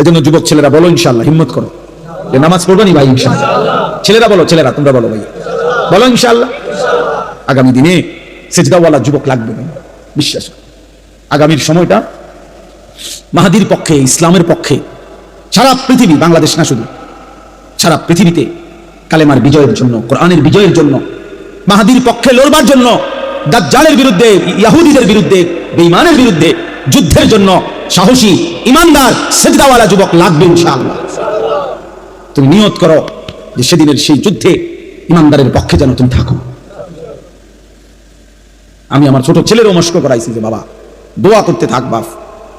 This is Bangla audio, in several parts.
এজন্য যুবক ছেলেরা বলো ইনশাল্লাহ হিম্মত করো। যে নামাজ পড়ব নি ভাই ইনশাল্লাহ ছেলেরা বলো, ছেলেরা, তোমরা বলো ভাই। বলো ইনশাল্লাহ আগামী দিনে সেজদাওয়ালা যুবক লাগবে না, বিশ্বাস আগামীর সময়টা মাহাদির পক্ষে, ইসলামের পক্ষে, সারা পৃথিবী, বাংলাদেশ না শুধু, সারা পৃথিবীতে কালেমার বিজয়ের জন্য, কোরআনের বিজয়ের জন্য, মাহাদির পক্ষে লড়বার জন্য, দাজ্জালের বিরুদ্ধে, ইয়াহুদিদের বিরুদ্ধে, বেঈমানের বিরুদ্ধে, যুদ্ধের জন্য সাহসী, ইমানদার, সেজদাওয়ালা যুবক লাগবে ইনশাআল্লাহ। তুমি নিয়ত করো যে সেদিনের সেই যুদ্ধে ইমানদারের পক্ষে যেন তুমি থাকো। আমি আমার ছোট ছেলেরও মস্ক করাইছি যে, বাবা, দোয়া করতে থাক, বাপ।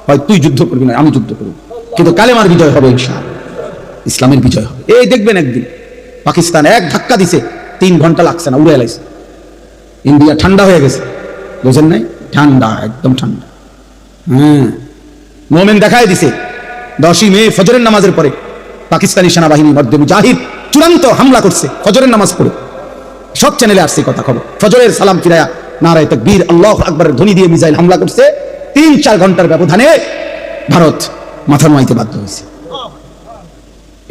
হয় তুই যুদ্ধ করবি না আমি যুদ্ধ করব। কিন্তু কালেমার বিজয় হবে ইনশাআল্লাহ। ইসলামের বিজয় হবে। এই দেখবেন একদিন, পাকিস্তান এক ধাক্কা দিছে, তিন ঘণ্টা লাগছে না, উড়ে এলাইছে ইন্ডিয়া ঠান্ডা হয়ে গেছে। বুঝেন নাই? ঠান্ডা, একদম ঠান্ডা। হ্যাঁ। মোমেন দেখায় দিছে। দশই মে ফজরের নামাজের পরে পাকিস্তানি সেনাবাহিনী মধ্যে মুজাহিদ চূড়ান্ত হামলা করছে ফজরের নামাজ পড়ে। সব চ্যানেলে আসছে কথা খবর। ফজরের সালাম ফিরায়া নারায় তকবীর আল্লাহ আকবরের ধ্বনি দিয়ে মিসাইল হামলা করছে। তিন চার ঘণ্টার ব্যবধানে ভারত মাথা নোয়াইতে বাধ্য হয়েছে।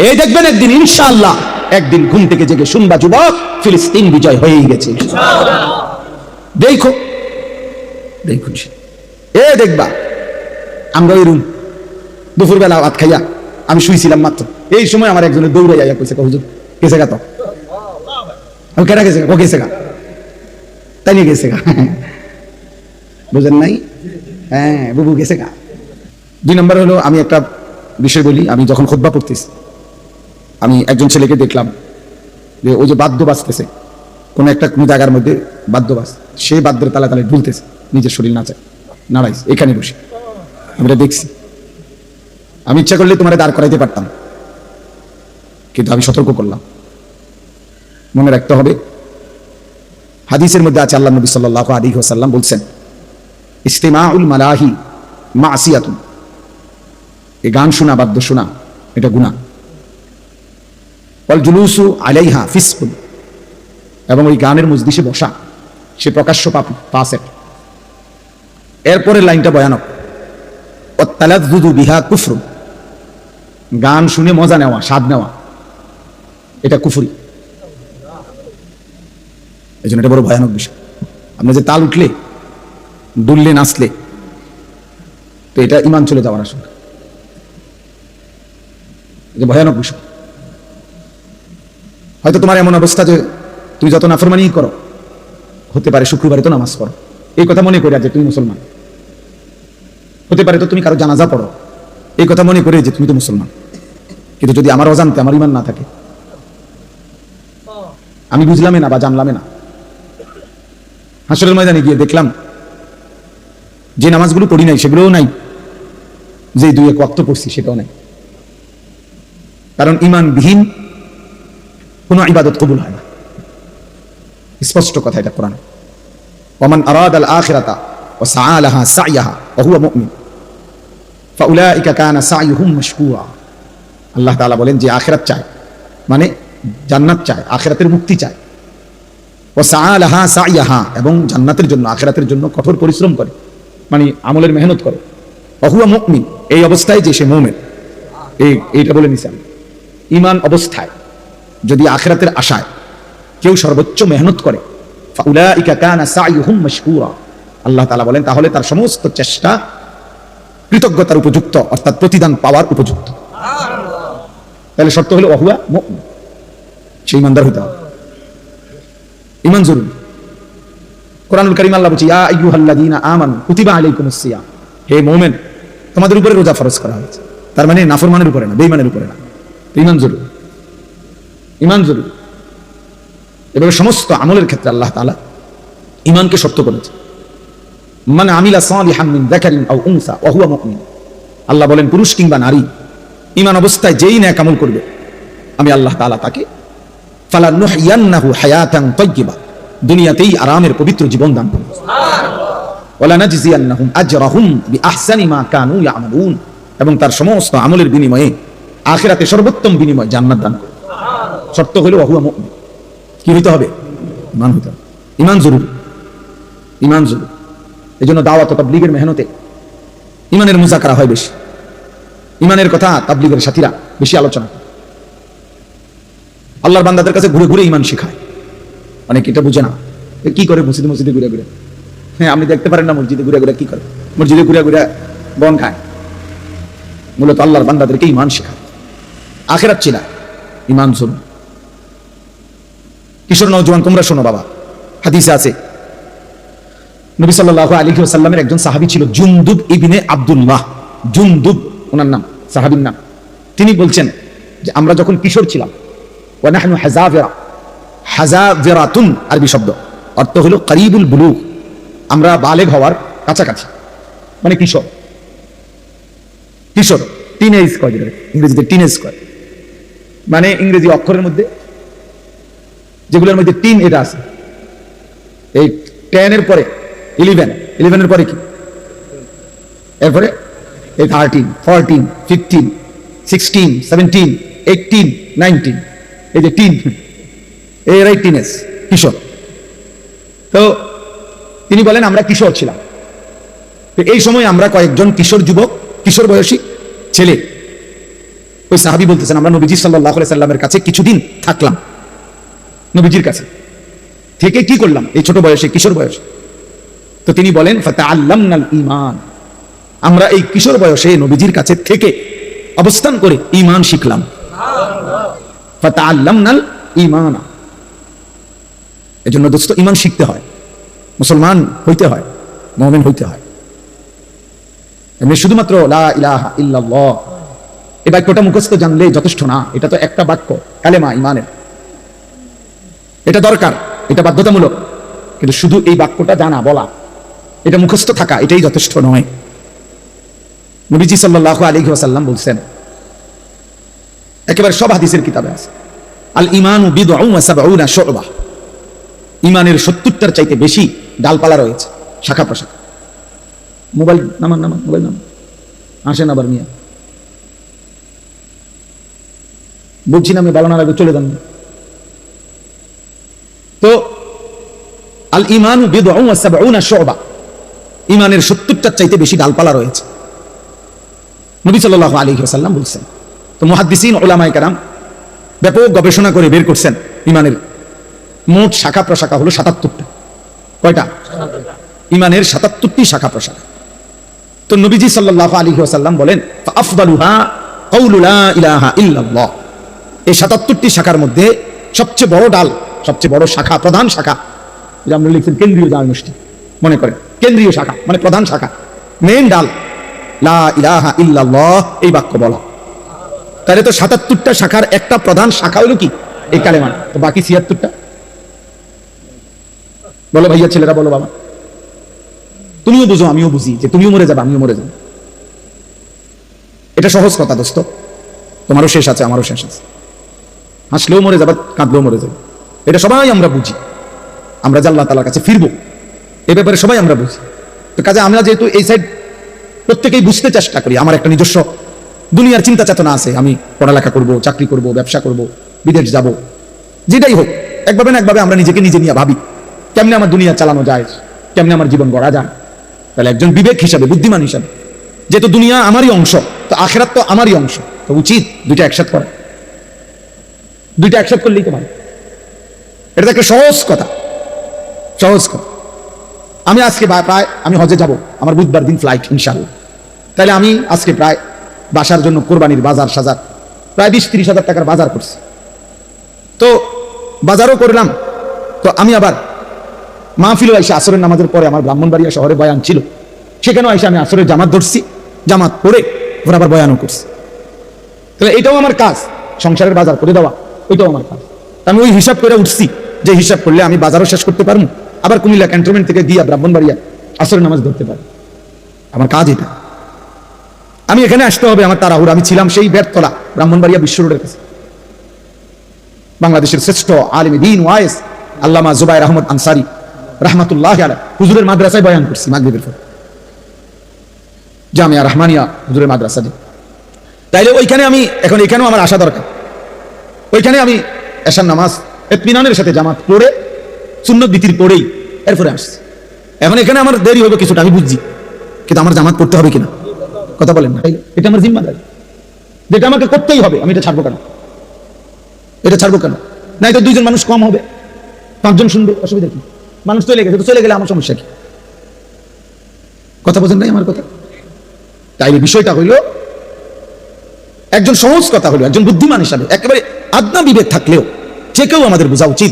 এই দেখবেন একদিন ইনশাআল্লাহ একদিন ঘুম থেকে জেগে শুনবা যুবক ফিলিস্তিন বিজয় হয়েই গেছে। দেখো দেখুন এ দেখবা আমরা ওই রুম দুপুরবেলা ভাত খাইয়া আমি শুইছিলাম মাত্র। এই সময় আমার একজনের দৌড়ে যাইয়া কইছে হুজুর, গেছে গা তো? আমি কেটা গেছে? ও গেছে গা। তাই নিয়ে গেছে গা? বুঝেন নাই? হ্যাঁ বুবু গেছে গা। দুই নম্বর হলো, আমি একটা বিষয় বলি, আমি যখন খোদ্া পড়তেছি, আমি একজন ছেলেকে দেখলাম যে ওই যে বাদ্য বাজতেছে, কোন একটা কোনো জায়গার মধ্যে বাদ্য বাজ, সে বাদ্যের তালে তালে ঢুলতেছে, নিজের শরীর নাচে নাড়াইছে, এখানে বসে। আমরা দেখছি। আমি ইচ্ছা করলে তোমার দাঁড় করাইতে পারতাম। কিন্তু আমি সতর্ক করলাম। মনে রাখতে হবে, হাদিসের মধ্যে আছে আল্লাহ নবী সাল্লাহ আলী ওসাল্লাম বলছেন, ইস্তেমাউল মালাহি মা আসিয়াতুন এই গান শোনা, বাদ্য শোনা, এটা গুণা ওয়াল জুলুসু আলাইহা ফিসকুল এবং ওই গানের মজলিসে বসা, সে প্রকাশ্য পাপ পাসেট এরপরের লাইনটা ভয়ানক। বিহা গান শুনে মজা নেওয়া, স্বাদ নেওয়া। এটা কুফরি। এই জন্য এটা বড় ভয়ানক বিষয়। আমরা যে তাল উঠলে, দুললে, নাচলে, তো এটা ইমান চলে যাওয়ার এটা ভয়ানক বিষয়। হয়তো তোমার এমন অবস্থা যে তুমি যত নাফরমানি করো, হতে পারে শুক্রবারে তো নামাজ পড়ো। এই কথা মনে করে যে তুমি মুসলমান। হতে পারে তো তুমি কারও জানাজা পড়ো। এই কথা মনে করে যে তুমি তো মুসলমান। কিন্তু যদি আমার অজান্তে আমার ইমান না থাকে, আমি বুঝলামই না বা জানলামই না। হাসরের ময়দানে গিয়ে দেখলাম যে নামাজগুলো পড়ি নাই, সেগুলোও নাই। যে দুই এক ওয়াক্ত পড়ছি, সেটাও নাই। কারণ ইমানবিহীন কোনো ইবাদত কবুল হয় না। স্পষ্ট কথা এটা কোরআন। ওমান আরাদ আল আখিরাতা ও সাআলাহা সাইয়াহা ওয়া হুয়া মুমিন। কানা আল্লাহ তাআলা বলেন যে আখিরাত চায়। মানে জান্নাত চায়, আখিরাতের মুক্তি চায়। ও সাইয়াহা, এবং জান্নাতের জন্য, আখিরাতের জন্য কঠোর পরিশ্রম করে। মানে আমলের মেহনত করে। ওয়া হুয়া মুমিন, এই অবস্থায় যে সে এই, এইটা বলে নিছেন ইমান অবস্থায় যদি আখেরাতের আশায় কেউ সর্বোচ্চ মেহনত করে, ফাউলাইকা কানা সাইয়ুহুম মাশকুরা। আল্লাহ তাআলা বলেন, তাহলে তার সমস্ত চেষ্টা কৃতজ্ঞতার উপযুক্ত, অর্থাৎ প্রতিদান পাওয়ার উপযুক্ত। তাহলে শর্ত হলো অহুয়া সে ইমানদার হইতে হবে। ইমান জরুরি। কোরআনুল কারীম আল্লাহ বলছে, ইয়া আইয়ুহাল্লাযীনা আমানু, কুতিবা আলাইকুমুস সিয়াম। হে মুমিন, তোমাদের উপরে রোজা ফরজ করা হয়েছে। তার মানে নাফরমানের উপরে না, বেঈমানের উপরে না। ইমান জরুরি। ইমান জরুরি। এভাবে সমস্ত আমলের ক্ষেত্রে আল্লাহ তাআলা ইমানকে শর্ত করেছে। মানে আমিলা সালিহান মিন যাকারিন আও উনসা ওয়া হুয়া মুমিন। আল্লাহ বলেন পুরুষ কিংবা নারী ইমান অবস্থায় যেই ন্যাক আমল করবে আমি আল্লাহ তাআলা তাকে ফালা নুহইয়ান্নাহু হায়াতান তাইয়্যিবা দুনিয়াতেই আরামের পবিত্র জীবন দান করব। ওয়ালা নাজজিয়ান্নাহুম আজরাহুম বিআহসানি মা কানু ইয়ামালুন এবং তার সমস্ত আমলের বিনিময়ে আখিরাতে সর্বোত্তম বিনিময় জান্নাত দান করবে। শর্ত হলো অহুয়া মুমিন। কি হইতে হবে? ইমান হইতে হবে। ইমান জরুরি। ইমান জরুরি। এই জন্য দাওয়াত তাবলীগের মেহনতে ইমানের মুজাকারা হয় বেশি। ইমানের কথা তাবলিগের সাথীরা বেশি আলোচনা আল্লাহর বান্দাদের কাছে ঘুরে ঘুরে ইমান শেখায়। অনেক এটা বুঝে না। কি করে মসজিদে মসজিদে ঘুরে ঘুরে? হ্যাঁ আপনি দেখতে পারেন না মসজিদে ঘুরে ঘুরে কি করে। মসজিদে ঘুরে ঘুরে বন খায়। মূলত আল্লাহর বান্দাদেরকে ইমান শেখায়। আখেরাত চিনা ইমান শুনো। কিশোর নৌজওয়ান তোমরা শোনো বাবা। হাদিসে আছে নবী সাল্লাল্লাহু আলাইহি ওয়াসাল্লামের একজন সাহাবী ছিল জুনদুব ইবনে আব্দুল্লাহ। জুনদুব ওনার নাম সাহাবীর নাম। তিনি বলছেন যে আমরা যখন কিশোর ছিলাম ওয়া নাহনু হাজাভিরা হাজাভিরাতুন আরবি শব্দ অর্থ হলো করিবুল বুলুগ। আমরা বালেগ হওয়ার কাছাকাছি মানে কিশোর। কিশোর টিনেজ কয় যেটাকে, ইংরেজিতে টিনেজ কয় মানে ইংরেজি অক্ষরের মধ্যে যেগুলোর মধ্যে টিন এটা আছে। এই টেনের পরে ইলেভেন ইলেভেনের পরে কি? এরপরে এই thirteen fourteen fifteen sixteen seventeen eighteen nineteen এই যে টিন এরাই টিনেজ কিশোর। তো তিনি বলেন, আমরা কিশোর ছিলাম। তো এই সময় আমরা কয়েকজন কিশোর যুবক, কিশোর বয়সী ছেলে। ওই সাহাবি বলতেছেন, আমরা নবীজি সাল্লাহ সাল্লামের কাছে কিছুদিন থাকলাম। নবীজির কাছে। থেকে কি করলাম? এই ছোট বয়সে, কিশোর বয়সে। তো তিনি বলেন ফাতা আল্লাম ইমান আমরা এই কিশোর বয়সে নবীজির কাছে থেকে অবস্থান করে ইমান শিখলাম। ফাতা আল্লাম ইমান এজন্য দোস্ত ইমান শিখতে হয়। মুসলমান হইতে হয়, মমিন হইতে হয়। এমনি শুধুমাত্র লা ইলাহা ইল্লাল্লাহ। এই বাক্যটা মুখস্থ জানলে যথেষ্ট না, এটা তো একটা বাক্য, কালেমা ইমানের এটা দরকার, এটা বাধ্যতামূলক। কিন্তু শুধু এই বাক্যটা জানা, বলা এটা মুখস্থ থাকা, এটাই যথেষ্ট নয়। নবীজি সাল্লাল্লাহু আলাইহি ওয়াসাল্লাম বলছেন, একেবারে সব হাদিসের কিতাবে আছে, আল ইমানু সাবউনা ইমানের 70টার চাইতে বেশি ডালপালা রয়েছে, শাখা প্রশাখা। মোবাইল নামান নামান, মোবাইল নামান। আসেন আবার মিয়া বলছি না আমি বলানো লাগবে চলে যান। তো, আল ইমানু ওয়া সাবউনা শুবা। ইমানের 70টার চাইতে বেশি ডালপালা রয়েছে। নবী সাল্লাল্লাহু আলাইহি ওয়াসাল্লাম বলছেন, তো মুহাদ্দিসিন, উলামায়ে কেরাম ব্যাপক গবেষণা করে বের করছেন ইমানের। মোট শাখা প্রশাখা হলো সাতাত্তরটা। কয়টা? ইমানের সাতাত্তরটি শাখা প্রশাখা। তো নবীজি সাল্লাল্লাহু আলাইহি ওয়াসাল্লাম বলেন আফদালুহা কাউলু লা ইলাহা ইল্লাল্লাহ। এই সাতাত্তরটি শাখার মধ্যে সবচেয়ে বড় ডাল, সবচেয়ে বড় শাখা, প্রধান শাখা যে আমরা লিখছেন কেন্দ্রীয় জাল মনে করেন। কেন্দ্রীয় শাখা মানে প্রধান শাখা। মেন ডাল এই বাক্য বলা। তাহলে তো সাতাত্তরটা শাখার একটা প্রধান শাখা হলো কি? এই কালেমান তো বাকি ছিয়াত্তরটা? বলো ভাইয়া, ছেলেরা বলো বাবা। তুমিও বুঝো, আমিও বুঝি যে তুমিও মরে যাবে, আমিও মরে যাব। এটা সহজ কথা দোস্ত। তোমারও শেষ আছে, আমারও শেষ আছে। হাসলেও মরে যাবে, কাঁদলেও মরে যাবে। এটা সবাই আমরা বুঝি। আমরা আল্লাহ তালার কাছে ফিরবো এ ব্যাপারে সবাই আমরা বুঝি। তো কাজে আমরা যেহেতু এই সাইড প্রত্যেকেই বুঝতে চেষ্টা করি, আমার একটা নিজস্ব দুনিয়ার চিন্তা চেতনা আছে, আমি পড়ালেখা করব, চাকরি করব, ব্যবসা করব, বিদেশ যাব, যেটাই হোক, একভাবে না একভাবে আমরা নিজেকে নিজে নিয়ে ভাবি, কেমনে আমার দুনিয়া চালানো যায়, কেমনে আমার জীবন গড়া যায়। তাহলে একজন বিবেক হিসাবে, বুদ্ধিমান হিসাবে যেহেতু দুনিয়া আমারই অংশ, তো আখেরাত তো আমারই অংশ, তো উচিত দুইটা একসাথ করা। দুইটা একসাথে করলেই তো ভালো। এটা তো একটা সহজ কথা সহজ কথা। আমি আজকে প্রায় আমি হজে যাব। আমার বুধবার দিন ফ্লাইট ইনশাল্লাহ তাহলে আমি আজকে প্রায় বাসার জন্য কোরবানির বাজার সাজার। প্রায় বিশ তিরিশ হাজার টাকার বাজার করছি। তো বাজারও করলাম। তো আমি আবার মাহফিলও আইসা আসরের নামাজের পরে আমার ব্রাহ্মণবাড়িয়া শহরে বয়ান ছিল। সেখানেও আইসা আমি আসরের জামাত ধরছি। জামাত পরে ওরা আবার বয়ানও করছি। তাহলে এটাও আমার কাজ। সংসারের বাজার করে দেওয়া। ওইটাও আমার কাজ। আমি ওই হিসাব করে উঠছি। যে হিসাব করলে আমি বাজারও শেষ করতে পারব। আবার কুমিল্লা ক্যান্টনমেন্ট থেকে গিয়া ব্রাহ্মণবাড়িয়া আসরের নামাজ ধরতে পারি। আমার কাজ এটা। আমি এখানে আসতে হবে, আমার তাড়াহুড়। আমি ছিলাম সেই বেরতলা ব্রাহ্মণবাড়িয়া বিশ্ব রোডের কাছে। বাংলাদেশের শ্রেষ্ঠ আলিম দিন ওয়াইস, আল্লামা জুবাইর আহমদ আনসারি, রহমাতুল্লাহ আলাই হুজুরের মাদ্রাসায় বয়ান করছি মাগরিবের পর। জামিয়া রহমানিয়া হুজুরের মাদ্রাসা যে তাইলে ওইখানে আমি, এখন এখানেও আমার আসা দরকার। ওইখানে আমি এশার নামাজ, এতমিনানের সাথে জামাত পড়ে সুন্নত বিতির পড়েই এরপরে আসছি। এখন এখানে আমার দেরি হবে কিছুটা, আমি বুঝছি। কিন্তু আমার জামাত পড়তে হবে কিনা? কথা বলেন না। এটা আমার জিম্মাদারি। যেটা আমাকে করতেই হবে, আমি এটা ছাড়বো কেন? এটা ছাড়বো কেন? নাই তো দুইজন মানুষ কম হবে। পাঁচজন শুনবে, অসুবিধা কি? মানুষ চলে গেছে, তো চলে গেলে আমার সমস্যা কি? কথা বোঝেন নাই আমার কথা? তাই বিষয়টা হইল, একজন সহজ কথা হলো একজন বুদ্ধিমান হিসাবে, একেবারে আদনা বিবেক থাকলেও যে কেউ আমাদের বোঝা উচিত।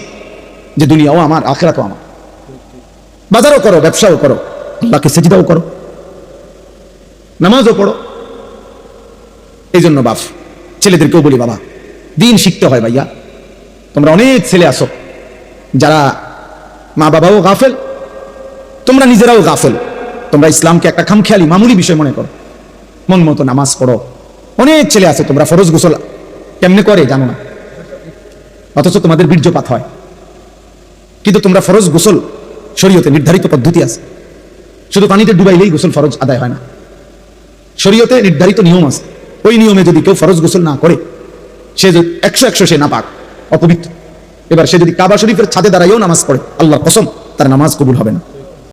যে দুনিয়াও আমার, আখেরাতও আমার। বাজারও করো, ব্যবসাও করো, আল্লাহকে সেজিদাও করো, নামাজও পড়ো। এই জন্য বাপ, ছেলেদেরকেও বলি বাবা, দিন শিখতে হয় ভাইয়া। তোমরা অনেক ছেলে আসো যারা মা বাবাও গাফেল, তোমরা নিজেরাও গাফেল। তোমরা ইসলামকে একটা খামখেয়ালি, মামুলি বিষয় মনে করো। মন মতো নামাজ পড়ো। অনেক ছেলে আছে, তোমরা ফরজ গোসল কেমনে করে জানো না? অথচ তোমাদের বীর্যপাত হয়। কিন্তু তোমরা ফরজ গোসল শরীয়তে নির্ধারিত পদ্ধতি আছে। শুধু পানিতে ডুবাইলেই গোসল ফরজ আদায় হয় না। শরীয়তে নির্ধারিত নিয়ম আছে। ওই নিয়মে যদি কেউ ফরজ গোসল না করে, সে যদি একশো একশো সে না পাক অপবিত্র। এবার সে যদি কাবা শরীফের ছাদে দাঁড়াইও নামাজ পড়ে আল্লাহ কসম, তার নামাজ কবুল হবে না।